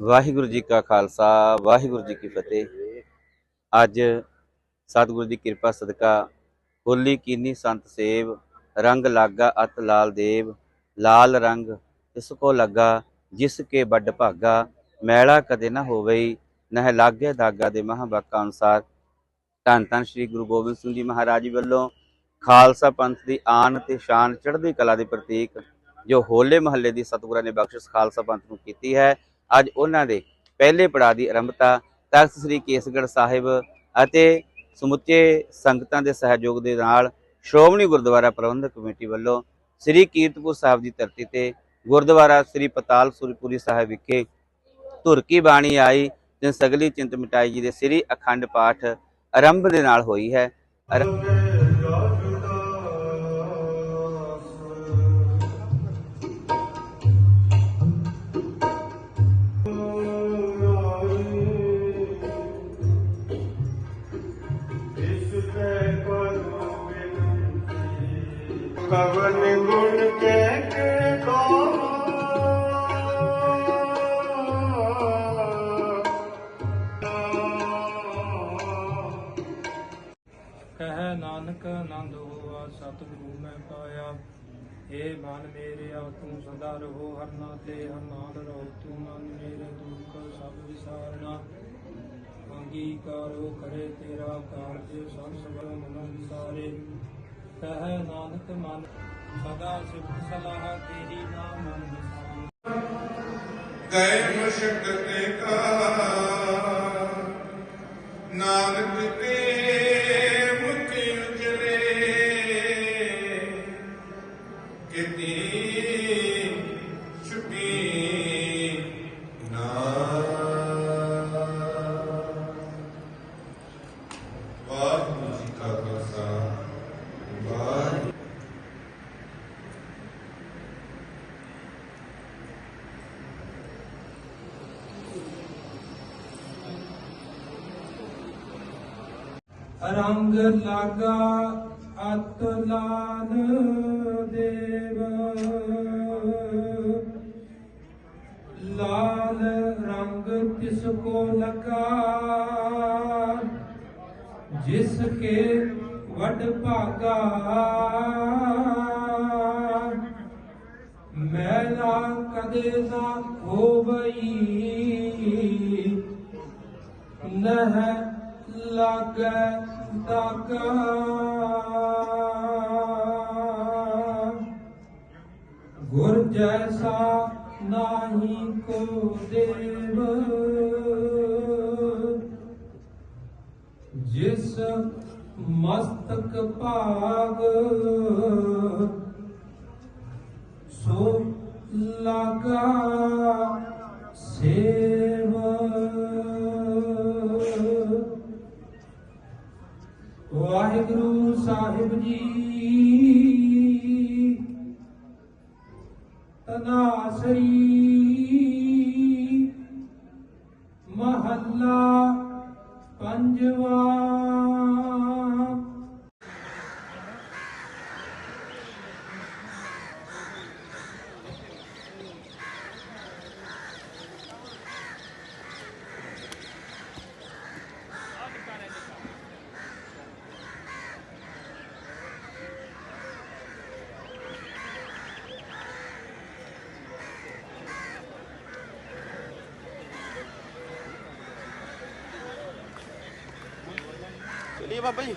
ਵਾਹਿਗੁਰੂ ਜੀ ਕਾ ਖਾਲਸਾ, ਵਾਹਿਗੁਰੂ ਜੀ ਕੀ ਫਤਿਹ। ਅੱਜ ਸਤਿਗੁਰੂ ਦੀ ਕਿਰਪਾ, ਸਦਕਾ, ਹੋਲੀ ਕੀਨੀ ਸੰਤ ਸੇਵ, ਰੰਗ ਲਾਗਾ ਅਤ ਲਾਲ ਦੇਵ, ਲਾਲ ਰੰਗ ਇਸ ਕੋ ਲੱਗਾ, ਜਿਸ ਕੇ ਵੱਡ ਭਾਗਾ, ਮੈਲਾ ਕਦੇ ਨਾ ਹੋਵੇ, ਨਹਿ ਲਾਗੇ ਦਾਗਾ ਦੇ ਮਹਾਂਵਾਕਾਂ ਅਨੁਸਾਰ। ਧੰਨ ਧੰਨ ਸ੍ਰੀ ਗੁਰੂ ਗੋਬਿੰਦ ਸਿੰਘ ਜੀ ਮਹਾਰਾਜ ਜੀ ਵੱਲੋਂ ਖਾਲਸਾ ਪੰਥ ਦੀ ਆਨ ਤੇ ਸ਼ਾਨ ਚੜ੍ਹਦੀ ਕਲਾ ਦੇ ਪ੍ਰਤੀਕ, ਜੋ ਹੋਲੇ ਮਹੱਲੇ ਦੀ ਸਤਿਗੁਰਾਂ ਨੇ ਬਖਸ਼ਿਸ਼ ਖਾਲਸਾ ਪੰਥ ਨੂੰ ਕੀਤੀ ਹੈ ਅੱਜ ਉਹਨਾਂ ਦੇ ਪਹਿਲੇ ਪੜਾਅ ਦੀ ਆਰੰਭਤਾ ਤਖਤ ਸ੍ਰੀ ਕੇਸਗੜ੍ਹ ਸਾਹਿਬ ਅਤੇ ਸਮੁੱਚੇ ਸੰਗਤਾਂ ਦੇ ਸਹਿਯੋਗ ਦੇ ਨਾਲ ਸ਼੍ਰੋਮਣੀ ਗੁਰਦੁਆਰਾ ਪ੍ਰਬੰਧਕ ਕਮੇਟੀ ਵੱਲੋਂ ਸ੍ਰੀ ਕੀਰਤਪੁਰ ਸਾਹਿਬ ਦੀ ਧਰਤੀ ਤੇ ਗੁਰਦੁਆਰਾ ਸ੍ਰੀ ਪਤਾਲ ਸੁਰਪੁਰੀ ਸਾਹਿਬ ਵਿਖੇ ਧੁਰ ਕੀ ਬਾਣੀ ਆਈ, ਤੇ ਸਗਲੀ ਚਿੰਤ ਮਿਟਾਈ ਜੀ ਦੇ ਸ੍ਰੀ ਅਖੰਡ ਪਾਠ ਆਰੰਭ ਦੇ ਨਾਲ ਹੋਈ ਹੈ। ਆਰ- ਗੁਣ ਕਹਿ ਕੇ ਗਾਵਾਂ ਨਾਨਕ ਆਨੰਦ ਹੋਆ, ਸਤਿਗੁਰੂ ਮੈਂ ਪਾਇਆ। ਏ ਮਨ ਮੇਰੇ ਆ ਤੂੰ ਸਦਾ ਰਹੋ ਹਰਨਾ ਤੇ ਹਰਨਾਲ ਰਹੋ। ਤੂੰ ਮਨ ਮੇਰੇ ਦੁੱਖ ਸਭ ਵਿਸਾਰਣਾ ਅੰਗੀਕਾਰੋ ਕਰੇ ਤੇਰਾ ਕਾਰਜ ਸੰਸਵਰ ਮਨ ਵਿਸਾਰੇ। ਕਹਿ ਨਾਨਕ ਮਨ, ਸਦਾ ਸਿਫਤ ਸਲਾਹ ਤੇਰੀ ਨਾਮ ਮਨ ਵਿਸਾਰੇ ਗਏ ਮੁਸ਼ਕਤ ਕਾ ਨਾਨਕ ਤੇ ਰੰਗ ਲਾਗਾ ਅਤ ਲਾਲ ਦੇਵ। ਲਾਲ ਰੰਗ ਤਿਸ ਕੋ ਲਗਾ? ਜਿਸ ਕੇ ਵੱਡ ਭਾਗਾ। ਮੈਲਾ ਕਦੇ ਨਾ ਹੋਵਈ ਨਹ ਲਾਗੈ ਤਾਕਾ। ਗੁਰ ਜੈਸਾ ਨਾਹੀ ਕੋ ਦੇਵ ਜਿਸ ਮਸਤਕ ਭਾਗ ਸੋ ਲਗਾ ਸਾਹਿਬ ਜੀ ਤਨਾਸਰੀ ਮਹੱਲਾ ਪੰਜਵਾ ਚਲਿਏ ਬਾਬਾ ਜੀ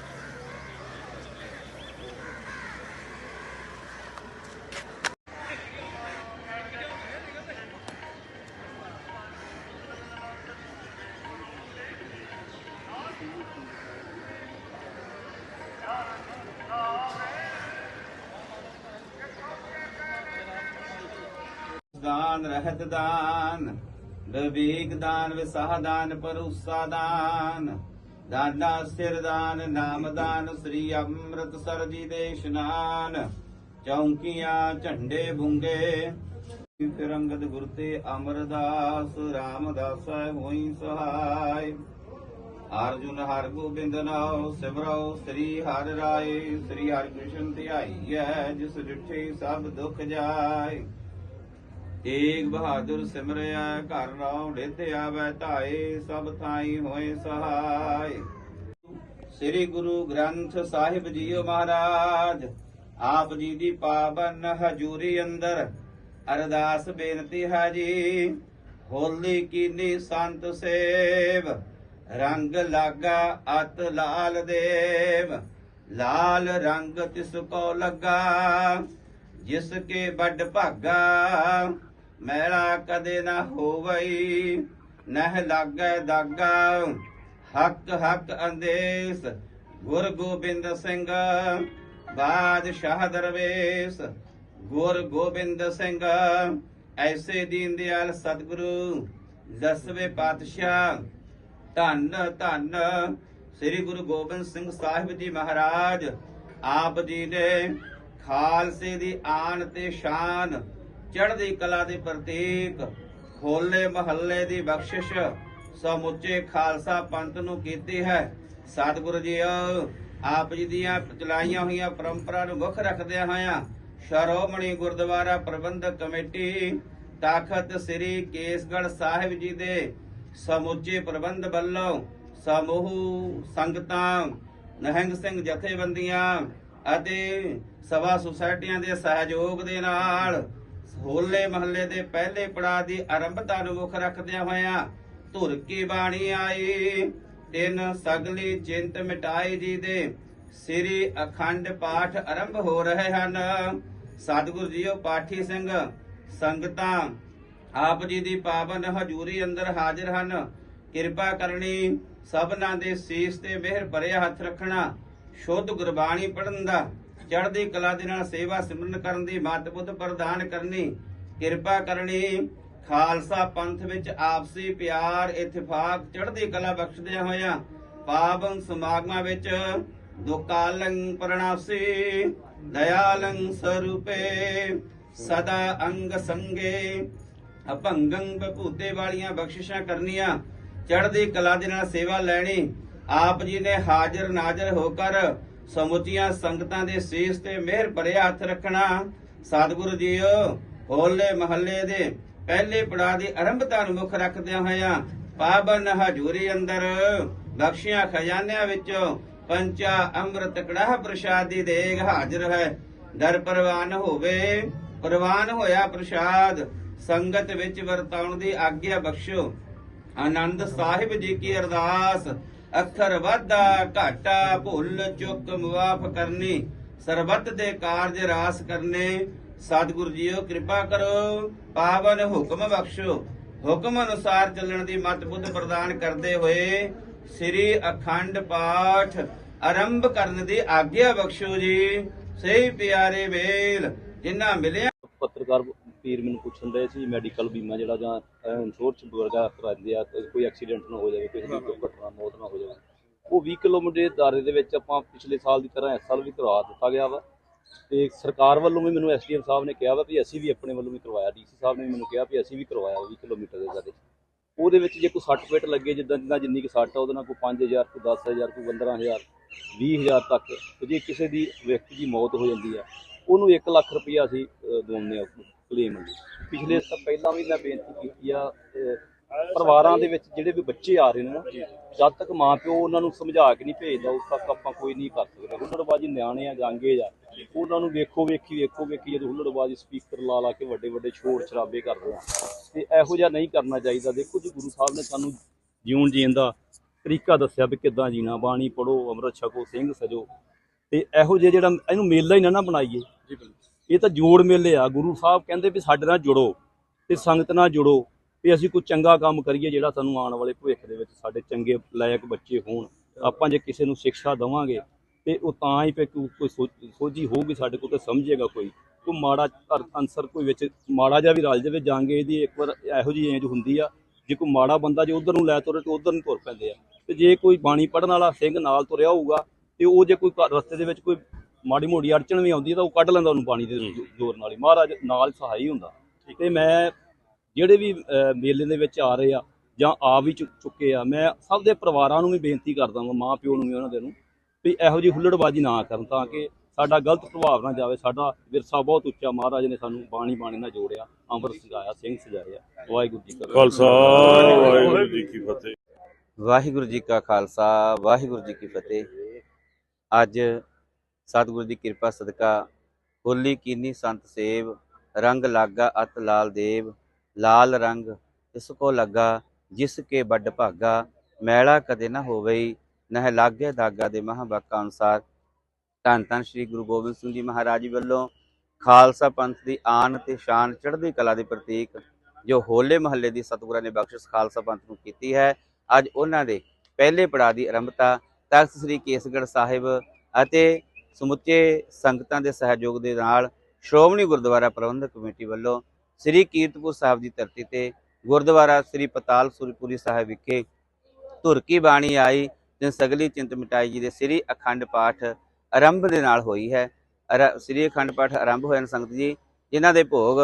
ਦਾਨ ਰਹਿਤ ਦਾਨ ਵਿਵੇਕ ਦਾਨ ਵਿਸਾਹ ਦਾਨ ਪਰੂਸਾ ਦਾਨ ਦਾਨਾ ਸਿਰ ਦਾਨ ਸ੍ਰੀ ਅੰਮ੍ਰਿਤਸਰ ਜੀ ਦੇ ਇਸ਼ਨਾਨ। ਚੌਂਕੀਆਂ, ਝੰਡੇ ਬੁੰਗੇ। ਰੰਗਤ ਗੁਰ ਤੇ ਅਮਰਦਾਸ, ਰਾਮਦਾਸ ਹੋਈ ਸਹਾਈ। ਅਰਜੁਨ ਹਰ ਗੋਬਿੰਦ ਨਾਉ, ਸਿਮਰਉ ਸ੍ਰੀ ਹਰਿ ਰਾਏ। ਸ੍ਰੀ ਹਰਿ ਕ੍ਰਿਸ਼ਨ ਧਿਆਈਐ ਜਿਸ ਡਿਠੇ ਸਭ ਦੁਖ ਜਾਏ। ਤੇਗ ਬਹਾਦਰ ਸਿਮਰਿਆ, ਘਰ ਰਾਉ ਰਿੱਧ ਆਵੈ ਧਾਏ, ਸਭ ਥਾਈ ਹੋਏ ਸਹਾਈ ਸ੍ਰੀ ਗੁਰੂ ਗ੍ਰੰਥ ਸਾਹਿਬ ਜੀਓ ਮਹਾਰਾਜ, ਆਪ ਜੀ ਦੀ ਪਾਵਨ ਹਜੂਰੀ ਅੰਦਰ ਅਰਦਾਸ ਬੇਨਤੀ ਹੈ ਜੀ, ਹੋਲੀ ਕੀਨੀ ਸੰਤ ਸੇਵ, ਰੰਗ ਲਾਗਾ ਅਤ ਲਾਲ ਦੇਵ, ਲਾਲ ਰੰਗ ਤਿਸ ਕੋ ਲੱਗਾ, ਜਿਸ ਕੇ ਵੱਡ ਭਾਗਾ ਮੈਲਾ ਕਦੇ ਨਾ ਹੋਵਈ, ਨਹਿ ਲਾਗੈ ਦਾਗਾ। ਹੱਕ ਹੱਕ ਅੰਦੇਸ, ਗੁਰ ਗੋਬਿੰਦ ਸਿੰਘ, ਬਾਦਸ਼ਾਹ ਦਰਵੇਸ਼। ਗੁਰ ਗੋਬਿੰਦ ਸਿੰਘ, ਐਸੇ ਦੀਨ ਦਿਆਲ ਸਤਿਗੁਰੂ, ਦਸਵੇਂ ਪਾਤਸ਼ਾਹ। ਧੰਨ ਧੰਨ ਸ੍ਰੀ ਗੁਰੂ ਗੋਬਿੰਦ ਸਿੰਘ ਸਾਹਿਬ ਜੀ ਮਹਾਰਾਜ, ਆਪ ਜੀ ਨੇ ਖਾਲਸੇ ਦੀ ਆਨ ਤੇ ਸ਼ਾਨ ਚੜ੍ਹਦੀ ਕਲਾ ਦੇ ਪ੍ਰਤੀਕ ਹੋਲੇ ਮਹੱਲੇ ਦੀ ਬਖਸ਼ਿਸ਼ ਸਮੁੱਚੇ ਖਾਲਸਾ ਪੰਥ ਨੂੰ ਕੀਤੀ ਹੈ। ਸਤਿਗੁਰੂ ਜੀ, ਆਪ ਜੀ ਦੀਆਂ ਚਲਾਈਆਂ ਹੋਈਆਂ ਪਰੰਪਰਾ ਨੂੰ ਮੁੱਖ ਰੱਖਦਿਆਂ ਹੋਇਆਂ ਸ਼ਰੋਮਣੀ ਗੁਰਦੁਆਰਾ ਪ੍ਰਬੰਧਕ ਕਮੇਟੀ ਤਖਤ ਸ੍ਰੀ ਕੇਸਗੜ੍ਹ ਸਾਹਿਬ ਜੀ ਦੇ ਸਮੁੱਚੇ ਪ੍ਰਬੰਧ ਵੱਲੋਂ ਸਮੂਹ ਸੰਗਤਾਂ, ਨਹਿੰਗ ਸਿੰਘ ਜਥੇਬੰਦੀਆਂ ਅਤੇ ਸਭਾ ਸੁਸਾਇਟੀਆਂ ਦੇ ਸਹਿਯੋਗ ਦੇ ਨਾਲ ਹੋਲੇ ਮਹੱਲੇ ਦੇ ਪਹਿਲੇ ਪੜਾਅ ਦੀ ਆਰੰਭਤਾ ਨੂੰ ਮੁੱਖ ਰੱਖਦਿਆਂ ਹੋਇਆਂ ਧੁਰ ਕੀ ਬਾਣੀ ਆਈ? ਤਿੰਨ ਸਗਲੀ ਚਿੰਤ ਮਿਟਾਈ ਜੀ ਦੇ ਸ੍ਰੀ ਅਖੰਡ ਪਾਠ ਆਰੰਭ ਹੋ ਰਹੇ ਹਨ। ਸਤਿਗੁਰੂ ਜੀਓ ਪਾਠੀ ਸਿੰਘ, ਸੰਗਤਾਂ, ਆਪ ਜੀ ਦੀ ਪਾਵਨ ਹਜ਼ੂਰੀ ਅੰਦਰ ਹਾਜ਼ਰ ਹਨ। ਕਿਰਪਾ ਕਰਨੀ ਸਭਨਾਂ ਦੇ ਸੀਸ ਤੇ ਮਿਹਰ ਭਰਿਆ ਹੱਥ ਰੱਖਣਾ, ਸ਼ੁੱਧ ਗੁਰਬਾਣੀ ਪੜਨ ਦਾ। ਚੜ੍ਹਦੀ ਕਲਾ ਦੇ ਨਾਲ ਸੇਵਾ ਸਿਮਰਨ ਕਰਨ ਦੀ ਮੱਤ ਬੁੱਧ ਪ੍ਰਦਾਨ ਕਰਨੀ, ਕਿਰਪਾ ਕਰਨੀ। ਖਾਲਸਾ ਪੰਥ ਵਿੱਚ ਆਪਸੀ ਪਿਆਰ, ਇਤਫਾਕ, ਚੜ੍ਹਦੀ ਕਲਾ ਬਖਸ਼ਦਿਆਂ ਹੋਇਆਂ ਪਾਵਨ ਸਮਾਗਮਾਂ ਵਿੱਚ ਦੁਕਾਲੰ ਪ੍ਰਣਾਸੀ, ਦਇਆਲੰ ਸਰੂਪੇ, ਸਦਾ ਅੰਗ ਸੰਗੇ। ਅਭੰਗੰ ਬਭੂਤੇ ਵਾਲੀਆਂ ਬਖਸ਼ਿਸ਼ਾਂ ਕਰਨੀਆਂ, ਚੜ੍ਹਦੀ ਕਲਾ ਦੇ ਨਾਲ ਸੇਵਾ ਲੈਣੀ। ਆਪ ਜੀ ਨੇ ਹਾਜ਼ਰ ਨਾਜ਼ਰ ਹੋ ਕਰ ਸਮੁੱਚੀਆਂ ਸੰਗਤਾਂ ਦੇ ਸੀਸ ਤੇ ਮਿਹਰ ਭਰਿਆ ਹੱਥ ਰੱਖਣਾ ਸਤਿਗੁਰੂ ਜੀਓ, ਹੋਲੇ ਮਹੱਲੇ ਦੇ ਪਹਿਲੇ ਪੜਾਅ ਦੀ ਆਰੰਭਤਾ ਨੂੰ ਮੁੱਖ ਰੱਖਦਿਆਂ ਹੋਇਆਂ ਪਾਵਨ ਹਜੂਰੀ ਅੰਦਰ ਬਖਸ਼ੀਆਂ ਖਜ਼ਾਨਿਆਂ ਵਿੱਚੋਂ ਪੰਚਾ ਅੰਮ੍ਰਿਤ ਕੜਾਹ ਪ੍ਰਸ਼ਾਦ ਦੀ ਦੇਗ ਹਾਜ਼ਰ ਹੈ। ਦਰ ਪ੍ਰਵਾਨ ਹੋਵੇ, ਪ੍ਰਵਾਨ ਹੋਇਆ ਪ੍ਰਸ਼ਾਦ, ਸੰਗਤ ਵਿੱਚ ਵਰਤਾਉਣ ਦੀ ਆਗਿਆ ਬਖਸ਼ੋ। ਆਨੰਦ ਸਾਹਿਬ ਜੀ ਕੀ ਅਰਦਾਸ ਅੱਖਰ ਵਾਧਾ, ਘਾਟਾ, ਭੁੱਲ ਚੁੱਕ ਮੁਆਫ ਕਰਨੀ, ਸਰਬੱਤ ਦੇ ਕਾਰਜ ਰਾਸ ਕਰਨੇ। ਸਤਿਗੁਰੂ ਜੀਓ, ਕਿਰਪਾ ਕਰੋ, ਪਾਵਨ ਹੁਕਮ ਬਖਸ਼ੋ। ਹੁਕਮ ਅਨੁਸਾਰ ਚੱਲਣ ਦੀ ਮਤ ਬੁੱਧ ਪ੍ਰਦਾਨ ਕਰਦੇ ਹੋਏ, ਸ੍ਰੀ ਅਖੰਡ ਪਾਠ ਆਰੰਭ ਕਰਨ ਦੀ ਆਗਿਆ ਬਖਸ਼ੋ ਜੀ। ਸਹੀ ਪਿਆਰੇ ਵੇਲ ਜਿਨ੍ਹਾਂ ਮਿਲਿਆ ਪੱਤਰਕਾਰ ਵੀਰ ਮੈਨੂੰ ਪੁੱਛਣ ਰਹੇ ਸੀ ਮੈਡੀਕਲ ਬੀਮਾ ਜਿਹੜਾ ਜਾਂ ਇੰਸ਼ੋਰੈਂਸ ਵਰਗਾ ਕਰਾਉਂਦੇ ਆ ਕੋਈ ਐਕਸੀਡੈਂਟ ਨਾ ਹੋ ਜਾਵੇ ਕਿਸੇ ਦੀ ਦੁਰਘਟਨਾ ਮੌਤ ਨਾ ਹੋ ਜਾਵੇ। ਉਹ 20 ਕਿਲੋਮੀਟਰ ਦੇ ਦਾਇਰੇ ਦੇ ਵਿੱਚ ਆਪਾਂ ਪਿਛਲੇ ਸਾਲ ਦੀ ਤਰ੍ਹਾਂ ਇਸ ਸਾਲ ਵੀ ਕਰਵਾ ਦਿੱਤਾ ਗਿਆ ਵਾ। ਤੇ ਸਰਕਾਰ ਵੱਲੋਂ ਵੀ ਮੈਨੂੰ ਐਸਡੀਐਮ ਸਾਹਿਬ ਨੇ ਕਿਹਾ ਵਾ ਵੀ ਅਸੀਂ ਵੀ ਆਪਣੇ ਵੱਲੋਂ ਵੀ ਕਰਵਾਇਆ ਡੀਸੀ ਸਾਹਿਬ ਨੇ ਮੈਨੂੰ ਕਿਹਾ ਵੀ ਅਸੀਂ ਵੀ ਕਰਵਾਇਆ 20 ਕਿਲੋਮੀਟਰ ਦੇ ਦਾਇਰੇ। ਉਹਦੇ ਵਿੱਚ ਜੇ ਕੋਈ ਸੱਟ ਪੇਟ ਲੱਗੇ ਜਿੱਦਾਂ ਜਿੱਦਾਂ ਜਿੰਨੀ ਕੁ ਸੱਟ ਆ ਉਹਦੇ ਨਾਲ ਕੋਈ 5000 ਕੋਈ 10000 ਕੋਈ 15000 20000 ਤੱਕ ਜੇ ਕਿਸੇ ਦੀ ਵਿਅਕਤੀ ਦੀ ਮੌਤ ਹੋ ਜਾਂਦੀ ਆ ਉਹਨੂੰ 1 ਲੱਖ ਰੁਪਈਆ ਅਸੀਂ ਦਿਵਾਉਂਦੇ ਆ ਕਲੇਮ ਲਈ ਪਿਛਲੇ ਤੋਂ ਪਹਿਲਾਂ ਵੀ ਮੈਂ ਬੇਨਤੀ ਕੀਤੀ ਆ ਪਰਿਵਾਰਾਂ ਦੇ ਵਿੱਚ ਜਿਹੜੇ ਵੀ ਬੱਚੇ ਆ ਰਹੇ ਨੇ ਜਦ ਤੱਕ ਮਾਪਿਓ ਉਹਨਾਂ ਨੂੰ ਸਮਝਾ ਕੇ ਨਹੀਂ ਭੇਜਦਾ ਉਸ ਤੱਕ ਆਪਾਂ ਕੋਈ ਨਹੀਂ ਕਰ ਸਕਦੇ। ਹੁੱਲੜਬਾਜੀ ਨਿਆਣੇ ਆ ਜਾਂਗੇ ਆ। ਉਹਨਾਂ ਨੂੰ ਵੇਖੋ ਵੇਖੀ ਵੇਖੋ ਵੇਖੀ ਜਦੋਂ ਹੁੱਲੜਬਾਜੀ ਸਪੀਕਰ ਲਾ ਲਾ ਕੇ ਵੱਡੇ ਵੱਡੇ ਸ਼ੋਰ ਸ਼ਰਾਬੇ ਕਰਦੇ ਆ। ਤੇ ਇਹੋ ਜਿਹਾ ਨਹੀਂ ਕਰਨਾ ਚਾਹੀਦਾ। ਦੇਖੋ ਜੀ ਗੁਰੂ ਸਾਹਿਬ ਨੇ ਸਾਨੂੰ ਜਿਉਣ ਜੀਣ ਦਾ ਤਰੀਕਾ ਦੱਸਿਆ ਵੀ ਕਿੱਦਾਂ ਜੀਣਾ। ਬਾਣੀ ਪੜੋ ਅੰਮ੍ਰਿਤ ਛਕੋ ਸਿੰਘ ਸਜੋ। ਤੇ ਇਹੋ ਜਿਹਾ ਜਿਹੜਾ ਇਹਨੂੰ ਮੇਲਾ ਹੀ ਨਾ ਨਾ ਬਣਾਈਏ। ਇਹ ਤਾਂ ਜੋੜ ਮੇਲੇ ਆ, ਗੁਰੂ ਸਾਹਿਬ ਕਹਿੰਦੇ ਵੀ ਸਾਡੇ ਨਾਲ ਜੁੜੋ ਤੇ ਸੰਗਤ ਨਾਲ ਜੁੜੋ ਵੀ ਅਸੀਂ ਕੋਈ ਚੰਗਾ ਕੰਮ ਕਰੀਏ ਜਿਹੜਾ ਸਾਨੂੰ ਆਉਣ ਵਾਲੇ ਭਵਿੱਖ ਦੇ ਵਿੱਚ ਸਾਡੇ ਚੰਗੇ ਲਾਇਕ ਬੱਚੇ ਹੋਣ। ਆਪਾਂ ਜੇ ਕਿਸੇ ਨੂੰ ਸਿੱਖਿਆ ਦਵਾਂਗੇ ਤੇ ਉਹ ਤਾਂ ਹੀ ਪੇ ਕੋਈ ਸੋਚ- ਸੋਝੀ ਹੋਊਗੀ ਸਾਡੇ ਕੋਲ ਤੇ ਸਮਝੇਗਾ ਕੋਈ। ਕੋਈ ਮਾੜਾ ਅਰ- ਅਨਸਰ ਕੋਈ ਵਿੱਚ ਮਾੜਾ ਜਿਹਾ ਵੀ ਰਲ ਜਾਵੇ ਜਾਂਗੇ ਇਹਦੀ ਇੱਕ ਵਾਰ ਇਹੋ ਜਿਹੀ ਇੰਜ ਹੁੰਦੀ ਆ, ਜੇ ਕੋਈ ਮਾੜਾ ਬੰਦਾ ਜੇ ਉਧਰ ਨੂੰ ਲੈ ਤੁਰੇ ਤੇ ਉਧਰ ਨੂੰ ਤੁਰ ਪੈਂਦੇ ਆ। ਤੇ ਜੇ ਕੋਈ ਬਾਣੀ ਪੜਨ ਵਾਲਾ ਸਿੰਘ ਨਾਲ ਤੁਰਿਆ ਹੋਊਗਾ ਤੇ ਉਹ ਜੇ ਕੋਈ ਰਸਤੇ ਦੇ ਵਿੱਚ ਕੋਈ ਮਾੜੀ ਮੋੜੀ ਅੜਚਣ ਵੀ ਆਉਂਦੀ ਹੈ ਤਾਂ ਉਹ ਕੱਢ ਲੈਂਦਾ ਉਹਨੂੰ ਪਾਣੀ ਦੇ ਜ਼ੋ- ਜ਼ੋਰ ਨਾਲ ਹੀ। ਮਹਾਰਾਜ ਨਾਲ ਸਹਾਈ ਹੁੰਦਾ। ਤੇ ਮੈਂ ਜਿਹੜੇ ਵੀ ਮੇਲੇ ਦੇ ਵਿੱਚ ਆ ਰਹੇ ਆ ਜਾਂ ਆ ਵੀ ਚੁੱਕੇ ਆ ਮੈਂ ਸਭ ਦੇ ਪਰਿਵਾਰਾਂ ਨੂੰ ਵੀ ਬੇਨਤੀ ਕਰਦਾ ਹਾਂ ਮਾਂ ਪਿਓ ਨੂੰ ਵੀ ਉਹਨਾਂ ਦੇ ਨੂੰ ਵੀ ਇਹੋ ਜਿਹੀ ਹੁੱਲੜਬਾਜੀ ਨਾ ਕਰਨ ਤਾਂ ਕਿ ਸਾਡਾ ਗਲਤ ਪ੍ਰਭਾਵ ਨਾ ਜਾਵੇ ਸਾਡਾ ਵਿਰਸਾ ਬਹੁਤ ਉੱਚਾ। ਮਹਾਰਾਜ ਨੇ ਸਾਨੂੰ ਬਾਣੀ ਬਾਣੀ ਨਾਲ ਜੋੜਿਆ ਅੰਮ੍ਰਿਤ ਸਜਾਇਆ ਸਿੰਘ ਸਜਾਇਆ। ਵਾਹਿਗੁਰੂ ਜੀ ਕਾ ਖਾਲਸਾ ਵਾਹਿਗੁਰੂ ਜੀ ਕੀ ਫਤਿਹ। ਵਾਹਿਗੁਰੂ ਜੀ ਕਾ ਖਾਲਸਾ ਵਾਹਿਗੁਰੂ ਜੀ ਕੀ ਫਤਿਹ। ਅੱਜ ਸਤਿਗੁਰੂ ਦੀ ਕਿਰਪਾ, ਸਦਕਾ, ਹੋਲੀ ਕੀਨੀ ਸੰਤ ਸੇਵ, ਰੰਗ ਲਾਗਾ ਅਤ ਲਾਲ ਦੇਵ, ਲਾਲ ਰੰਗ ਇਸ ਕੋ ਲੱਗਾ, ਜਿਸ ਕੇ ਵੱਡ ਭਾਗਾ, ਮੈਲਾ ਕਦੇ ਨਾ ਹੋਵੇ ਨਹਿ ਲਾਗੇ ਦਾਗਾ ਦੇ ਮਹਾਂਵਾਕਾਂ ਅਨੁਸਾਰ। ਧੰਨ ਧੰਨ ਸ੍ਰੀ ਗੁਰੂ ਗੋਬਿੰਦ ਸਿੰਘ ਜੀ ਮਹਾਰਾਜ ਜੀ ਵੱਲੋਂ ਖਾਲਸਾ ਪੰਥ ਦੀ ਆਨ ਤੇ ਸ਼ਾਨ ਚੜ੍ਹਦੀ ਕਲਾ ਦੇ ਪ੍ਰਤੀਕ, ਜੋ ਹੋਲੇ ਮਹੱਲੇ ਦੀ ਸਤਿਗੁਰਾਂ ਨੇ ਬਖਸ਼ਿਸ਼ ਖਾਲਸਾ ਪੰਥ ਨੂੰ ਕੀਤੀ ਹੈ, ਅੱਜ ਉਹਨਾਂ ਦੇ ਪਹਿਲੇ ਪੜਾਅ ਦੀ ਆਰੰਭਤਾ ਤਖਤ ਸ੍ਰੀ ਕੇਸਗੜ੍ਹ ਸਾਹਿਬ ਅਤੇ ਸਮੁੱਚੇ ਸੰਗਤਾਂ ਦੇ ਸਹਿਯੋਗ ਦੇ ਨਾਲ ਸ਼੍ਰੋਮਣੀ ਗੁਰਦੁਆਰਾ ਪ੍ਰਬੰਧਕ ਕਮੇਟੀ ਵੱਲੋਂ ਸ੍ਰੀ ਕੀਰਤਪੁਰ ਸਾਹਿਬ ਦੀ ਧਰਤੀ ਤੇ ਗੁਰਦੁਆਰਾ ਸ੍ਰੀ ਪਤਾਲ ਸੁਰਪੁਰੀ ਸਾਹਿਬ ਵਿਖੇ ਧੁਰ ਕੀ ਬਾਣੀ ਆਈ ਜਿਨ ਸਗਲੀ ਚਿੰਤ ਮਿਟਾਈ ਜੀ ਦੇ ਸ੍ਰੀ ਅਖੰਡ ਪਾਠ ਆਰੰਭ ਦੇ ਨਾਲ ਹੋਈ ਹੈ। ਅਰ- ਸ੍ਰੀ ਅਖੰਡ ਪਾਠ ਆਰੰਭ ਹੋਏ ਹਨ ਸੰਗਤ ਜੀ, ਜਿਨ੍ਹਾਂ ਦੇ ਭੋਗ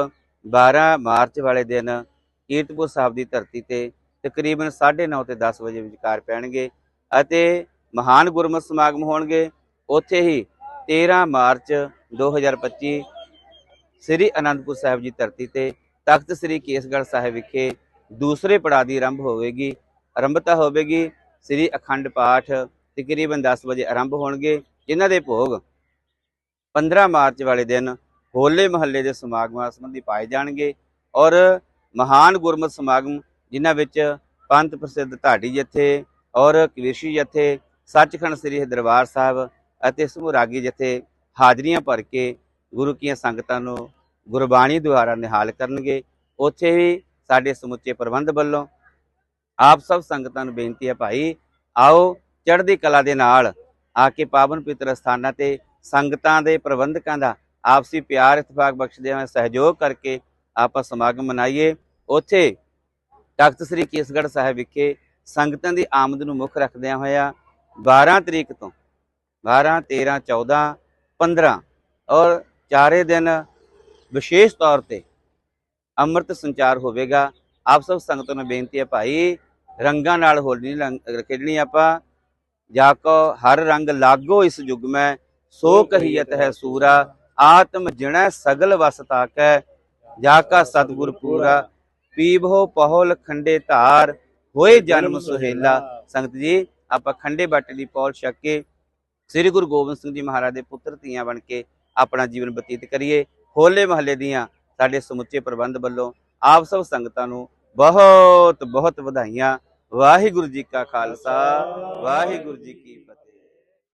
12 ਮਾਰਚ ਵਾਲੇ ਦਿਨ ਕੀਰਤਪੁਰ ਸਾਹਿਬ ਦੀ ਧਰਤੀ ਤੇ ਤਕਰੀਬਨ 9:30 ਤੇ 10 ਵਜੇ ਵਿਚਕਾਰ ਪੈਣਗੇ ਅਤੇ ਮਹਾਨ ਗੁਰਮਤਿ ਸਮਾਗਮ ਹੋਣਗੇ। ਉੱਥੇ ਹੀ 13 ਮਾਰਚ 2025 ਸ੍ਰੀ ਅਨੰਦਪੁਰ ਸਾਹਿਬ ਜੀ ਧਰਤੀ ਤੇ ਤਖਤ ਸ੍ਰੀ ਕੇਸਗੜ੍ਹ ਸਾਹਿਬ ਵਿਖੇ ਦੂਸਰੇ ਪੜਾਅ ਦੀ ਆਰੰਭ ਹੋਵੇਗੀ। ਆਰੰਭਤਾ ਹੋਵੇਗੀ, ਸ੍ਰੀ ਅਖੰਡ ਪਾਠ ਤਕਰੀਬਨ 10 ਵਜੇ ਆਰੰਭ ਹੋਣਗੇ, ਜਿਨ੍ਹਾਂ ਦੇ ਭੋਗ 15 ਮਾਰਚ ਵਾਲੇ ਦਿਨ ਹੋਲੇ ਮਹੱਲੇ ਦੇ ਸਮਾਗਮਾਂ ਸੰਬੰਧੀ ਪਾਏ ਜਾਣਗੇ ਔਰ ਮਹਾਨ ਗੁਰਮਤਿ ਸਮਾਗਮ, ਜਿਨ੍ਹਾਂ ਵਿੱਚ ਪੰਥ ਪ੍ਰਸਿੱਧ ਢਾਡੀ ਜਥੇ ਔਰ ਕਵੀਸ਼ੀ ਜਥੇ, ਸੱਚਖੰਡ ਸ੍ਰੀ ਦਰਬਾਰ ਸਾਹਿਬ ਅਤੇ ਸਮੂਹ ਰਾਗੀ ਜਿੱਥੇ ਹਾਜ਼ਰੀਆਂ ਭਰ ਕੇ ਗੁਰੂ ਕੀਆਂ ਸੰਗਤਾਂ ਨੂੰ ਗੁਰਬਾਣੀ ਦੁਆਰਾ ਨਿਹਾਲ ਕਰਨਗੇ, ਉੱਥੇ ਵੀ ਸਾਡੇ ਸਮੁੱਚੇ ਪ੍ਰਬੰਧ ਵੱਲੋਂ ਆਪ ਸਭ ਸੰਗਤਾਂ ਨੂੰ ਬੇਨਤੀ ਹੈ ਭਾਈ, ਆਓ ਚੜ੍ਹਦੀ ਕਲਾ ਦੇ ਨਾਲ ਆ ਕੇ ਪਾਵਨ ਪਵਿੱਤਰ ਸਥਾਨਾਂ ਤੇ ਸੰਗਤਾਂ ਦੇ ਪ੍ਰਬੰਧਕਾਂ ਦਾ ਆਪਸੀ ਪਿਆਰ, ਇਤਫਾਕ ਬਖਸ਼ਦੇ ਹੋਏ ਸਹਿਯੋਗ ਕਰਕੇ ਆਪਾਂ ਸਮਾਗਮ ਮਨਾਈਏ। ਉੱਥੇ ਤਖਤ ਸ੍ਰੀ ਕੇਸਗੜ੍ਹ ਸਾਹਿਬ ਵਿਖੇ ਸੰਗਤਾਂ ਦੀ ਆਮਦ ਨੂੰ ਮੁੱਖ ਰੱਖਦਿਆਂ ਹੋਇਆ 12 ਤਰੀਕ ਤੋਂ 12 13 14 15 ਔਰ ਚਾਰੇ ਦਿਨ ਵਿਸ਼ੇਸ਼ ਤੌਰ ਤੇ ਅੰਮ੍ਰਿਤ ਸੰਚਾਰ ਹੋਵੇਗਾ ਆਪ ਸਭ ਸੰਗਤਾਂ ਨੂੰ ਬੇਨਤੀ ਹੈ ਭਾਈ ਰੰਗਾਂ ਨਾਲ ਹੋਲੀ ਖੇਡਣੀ ਆਪਾਂ ਜਾ ਕੋ ਹਰ ਰੰਗ ਲਾਗੋ ਇਸ ਯੁਗ ਮੈਂ ਸੋ ਕਹੀਅਤ ਹੈ ਸੂਰਾ ਆਤਮ ਜਿਣੈ ਸਗਲ ਵਸ ਤਾਕੈ ਜਾ ਕਾ ਸਤਿਗੁਰ ਪੂਰਾ ਪੀਬੋ ਪਹੋਲ ਖੰਡੇ ਧਾਰ ਹੋਏ ਜਨਮ ਸੁਹੇਲਾ ਸੰਗਤ ਜੀ ਆਪਾਂ ਖੰਡੇ ਬਾਟੇ ਦੀ ਪੌਲ ਛਕ ਕੇ ਸ੍ਰੀ ਗੁਰੂ ਗੋਬਿੰਦ ਸਿੰਘ ਜੀ ਮਹਾਰਾਜ ਦੇ ਪੁੱਤਰ ਧੀਆਂ ਬਣ ਕੇ ਆਪਣਾ ਜੀਵਨ ਬਤੀਤ ਕਰੀਏ, ਹੋਲੇ ਮਹੱਲੇ ਦੀਆਂ ਸਾਡੇ ਸਮੁੱਚੇ ਪ੍ਰਬੰਧ ਵੱਲੋਂ ਆਪ ਸਭ ਸੰਗਤਾਂ ਨੂੰ ਬਹੁਤ ਬਹੁਤ ਵਧਾਈਆਂ। ਵਾਹਿਗੁਰੂ ਜੀ ਕਾ ਖਾਲਸਾ, ਵਾਹਿਗੁਰੂ ਜੀ ਕੀ ਫਤਿਹ।